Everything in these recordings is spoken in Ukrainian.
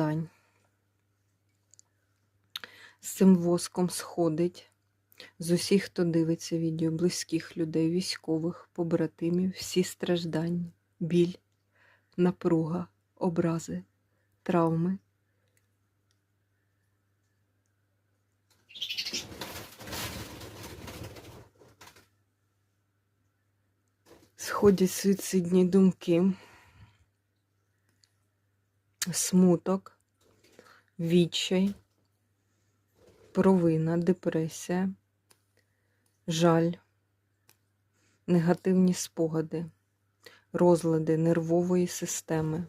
страждань. З цим воском сходить з усіх, хто дивиться відео, близьких людей, військових, побратимів, всі страждання, біль, напруга, образи, травми. Сходять суїцидні думки, смуток, відчай, провина, депресія, жаль, негативні спогади, розлади нервової системи,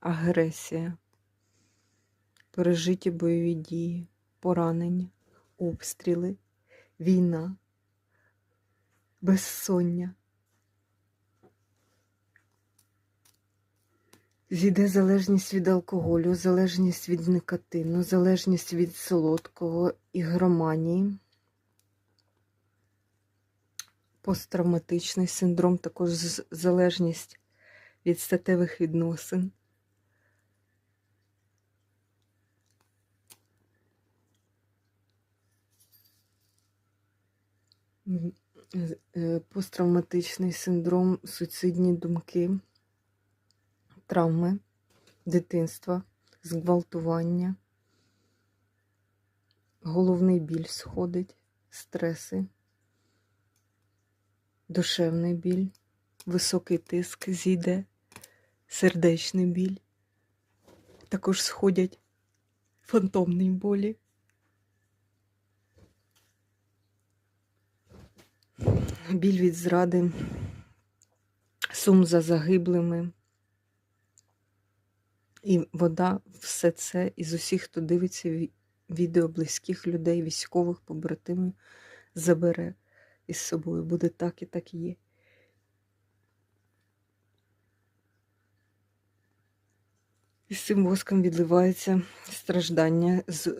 агресія, пережиті бойові дії, поранення, обстріли, війна, безсоння. Зійде залежність від алкоголю, залежність від никотину, залежність від солодкого, ігроманії, посттравматичний синдром, також залежність від статевих відносин. Е, Посттравматичний синдром, суїцидні думки травми дитинства, зґвалтування, головний біль сходить, стреси, душевний біль, високий тиск зійде, сердечний біль. Також сходять фантомні болі. Біль від зради, сум за загиблими. І вода, все це із усіх, хто дивиться відео близьких людей, військових, побратимів, забере із собою. Буде так і так і є. І цим воском відливається страждання з, е,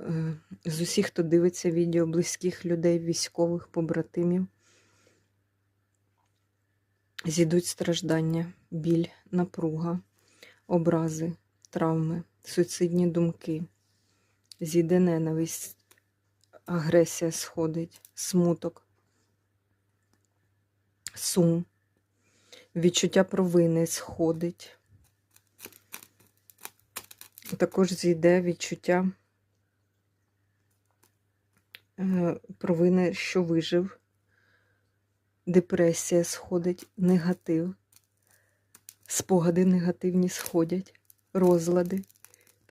е, з усіх, хто дивиться відео близьких людей, військових, побратимів. Зійдуть страждання, біль, напруга образи, травми, суїцидні думки, зійде ненависть, агресія сходить, смуток, сум, відчуття провини сходить. Також зійде відчуття е, провини, що вижив, депресія сходить, негатив спогади негативні сходять, розлади,